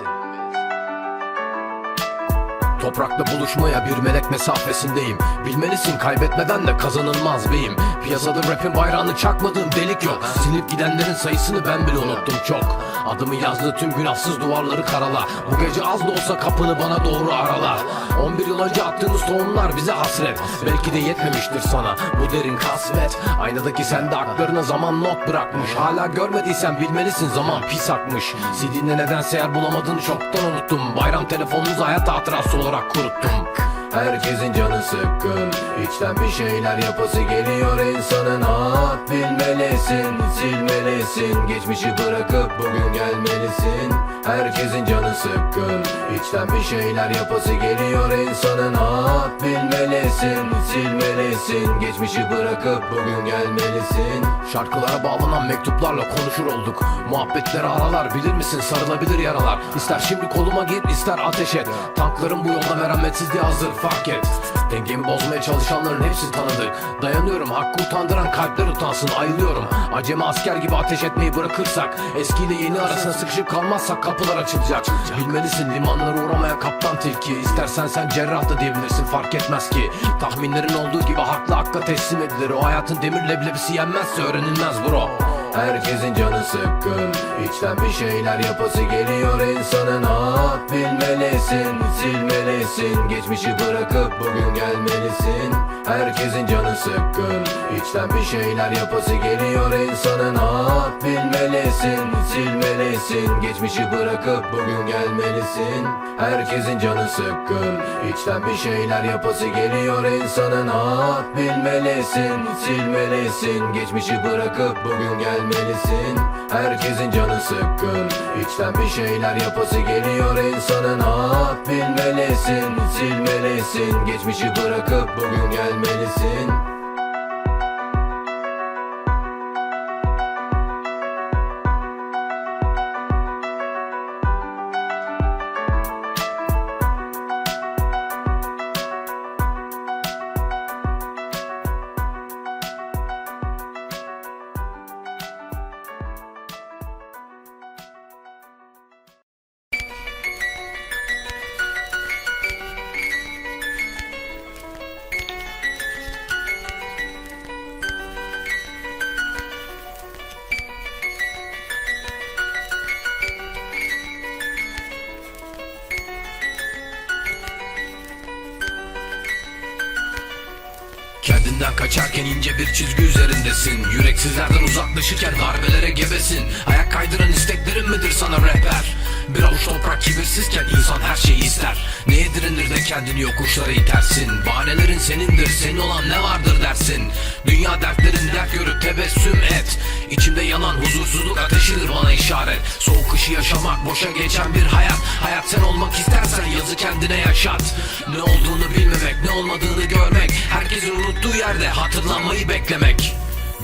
bilmelisin. Toprakla buluşmaya bir melek mesafesindeyim. Bilmelisin kaybetmeden de kazanılmaz beyim. Piyasada rapin bayrağını çakmadığım delik yok. Silip gidenlerin sayısını ben bile unuttum çok. Adımı yazdığı tüm günahsız duvarları karala. Bu gece az da olsa kapını bana doğru arala. 11 yıl önce attığınız tohumlar bize hasret. Belki de yetmemiştir sana bu derin kasvet. Aynadaki sende aklarına zaman not bırakmış. Hala görmediysen bilmelisin zaman pis akmış. CD'nde nedense yer bulamadığını çoktan unuttum. Bayram telefonunuzu hayat hatırası olarak Sakura Herkesin canı sıkkın. İçten bir şeyler yapası geliyor insanın ah Bilmelisin, silmelisin. Geçmişi bırakıp bugün gelmelisin. Herkesin canı sıkkın. İçten bir şeyler yapası geliyor insanın ah Bilmelisin, silmelisin. Geçmişi bırakıp bugün gelmelisin. Şarkılara bağlanan mektuplarla konuşur olduk. Muhabbetleri aralar bilir misin? Sarılabilir yaralar. İster şimdi koluma gir ister ateş et Tankların bu yolda merhametsizliği hazır fark et. Dengemi bozmaya çalışanların hepsi tanıdık. Dayanıyorum hakkı utandıran kalpler utansın ayılıyorum. Acemi asker gibi ateş etmeyi bırakırsak Eskiyle yeni arasına sıkışıp kalmazsak kapılar açılacak. Bilmelisin limanlara uğramaya kaptan tilki. İstersen sen cerrah da diyebilirsin fark etmez ki. Tahminlerin olduğu gibi haklı hakka teslim edilir. O hayatın demir leblebisi yenmezse öğrenilmez bro Herkesin canı sıkkın. İçten bir şeyler yapası geliyor insanın ah Bilmelisin, silmelisin. Geçmişi bırakıp bugün gelmelisin. Herkesin canı sıkkın. İçten bir şeyler yapası geliyor insanın ah Bilmelisin, silmelisin. Geçmişi bırakıp bugün gelmelisin. Herkesin canı sıkkın. İçten bir şeyler yapası geliyor insanın ah Bilmelisin, silmelisin. Geçmişi bırakıp bugün gelmelisin Herkesin canı sıkkın. İçten bir şeyler yapası geliyor insanın. Ah Bilmelisin, silmelisin. Geçmişi bırakıp bugün gelmelisin Kendinden kaçarken ince bir çizgi üzerindesin. Yüreksizlerden uzaklaşırken darbelere gebesin. Ayak kaydıran isteklerin midir sana rehber? Bir avuç toprak kibirsizken insan her şeyi ister. Neye direnir de kendini yokuşlara itersin? Bahanelerin senindir senin olan ne vardır dersin? Dünya dertlerin dert görüp tebessüm et. İçimde yanan huzursuzluk ateşidir bana işaret. Soğuk kışı yaşamak boşa geçen bir hayat. Hayat sen olmak istersen yazı kendine yaşat. Ne olduğunu bilmemek ne olmadığını görmek Herkesin unuttuğu yerde hatırlanmayı beklemek.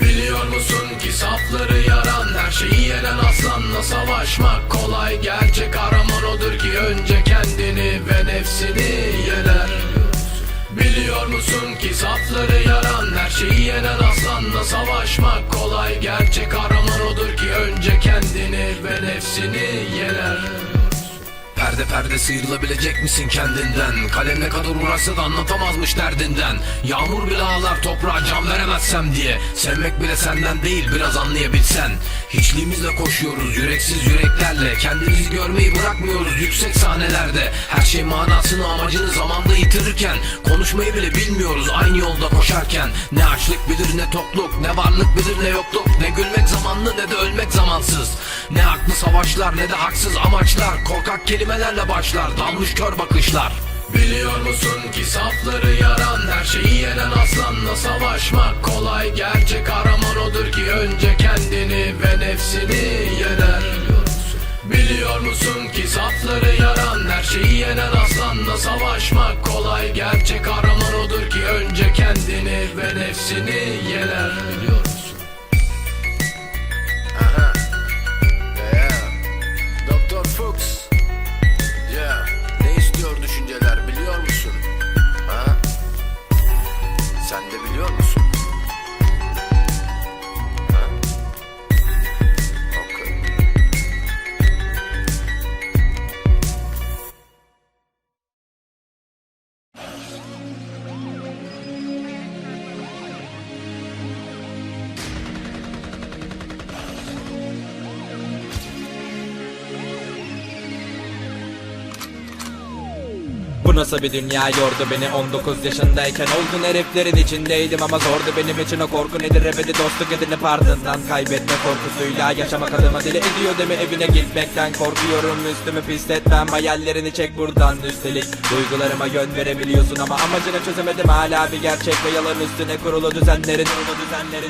Biliyor musun ki safları yaran Her şeyi yenen aslanla savaşmak kolay. Gerçek kahraman odur ki önce kendini ve nefsini yener. Biliyor musun ki safları yaran Her şeyi yenen aslanla savaşmak kolay. Gerçek kahraman odur ki önce kendini ve nefsini yener Perde perde sıyrılabilecek misin kendinden? Kalem ne kadar uğraşsa da anlatamazmış derdinden. Yağmur bile ağlar toprağa can veremezsem diye. Sevmek bile senden değil biraz anlayabilsen. Hiçliğimizle koşuyoruz yüreksiz yüreklerle. Kendimizi görmeyi bırakmıyoruz yüksek sahnelerde. Her şey manasını amacını zamanda yitirirken. Konuşmayı bile bilmiyoruz aynı yolda koşarken. Ne açlık bilir ne tokluk Ne varlık bilir ne yokluk. Ne gülmek zamanlı ne de ölmek zamansız Ne haklı savaşlar ne de haksız amaçlar. Korkak kelimelerle başlar dalmış kör bakışlar. Biliyor musun ki safları yaran Her şeyi yenen aslanla savaşmak kolay. Gerçek kahraman odur ki önce kendini ve nefsini yener. Biliyor musun ki safları yaran Her şeyi yenen aslanla savaşmak kolay. Gerçek kahraman odur ki önce kendini ve nefsini yener. Biliyor Nasıl bir dünya? Yordu beni. 19 yaşındayken Olgun heriflerin içindeydim ama zordu benim için. O korku nedir? Ebedi dostluk edinip ardından Kaybetme korkusuyla yaşamak adıma deli ediyor demi evine gitmekten korkuyorum. Üstümü pisletmem. Hayallerini çek buradan üstelik. Duygularıma yön verebiliyorsun ama amacını çözemedim. Hala bir gerçek ve yalan üstüne kurulu düzenlerin.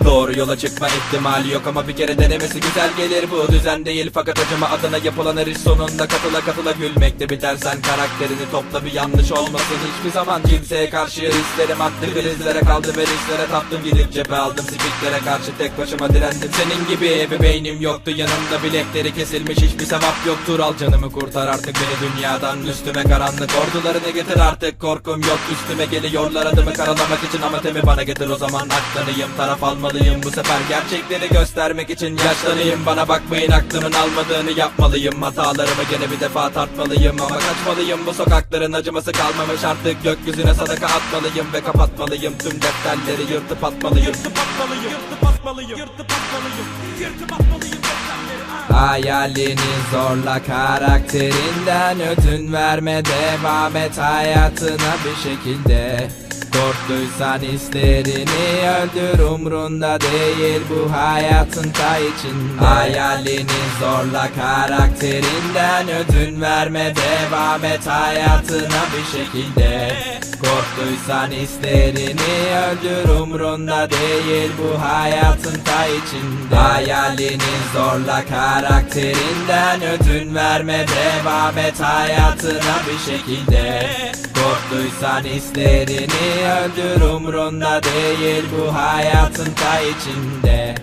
Doğru yola çıkma ihtimali yok ama bir kere denemesi güzel gelir. Bu düzen değil Fakat acıma adına yapılan her iş sonunda katıla katıla gülmekte bitersen karakterini topla bir yanlış olmasın. Hiçbir zaman kimseye karşı hislerim attı. Krizlere kaldı ve risklere taptım. Gidip cephe aldım. Spiklere karşı tek başıma direndim. Senin gibi bir beynim yoktu. Yanımda bilekleri kesilmiş hiçbir sevap yoktur. Al canımı kurtar artık beni dünyadan. Üstüme karanlık ordularını getir artık? Korkum yok. Üstüme geliyorlar adımı karalamak için. Ama temi bana getir. O zaman aklanayım taraf almalıyım. Bu sefer gerçekleri göstermek için yaşlanayım. Bana bakmayın. Aklımın almadığını yapmalıyım. Hatalarımı gene bir defa tartmalıyım. Ama kaçmalıyım. Bu sokakların acıması kalmamış artık gökyüzüne sadaka atmalıyım ve kapatmalıyım. Tüm defterleri yırtıp atmalıyım. Yırtıp atmalıyım yırtıp atmalıyım yırtıp atmalıyım. Yırtıp atmalıyım Hayalini zorla karakterinden ödün verme devam et hayatına bir şekilde Korktuysan hislerini öldür umrunda değil bu hayatın ta içinde. Hayalini zorla karakterinden ödün verme devam et hayatına bir şekilde. Korktuysan hislerini öldür umrunda değil bu hayatın ta içinde. Hayalini zorla karakterinden ödün verme devam et hayatına bir şekilde. Korktuysan hislerini öldür umrunda değil bu hayatın ta içinde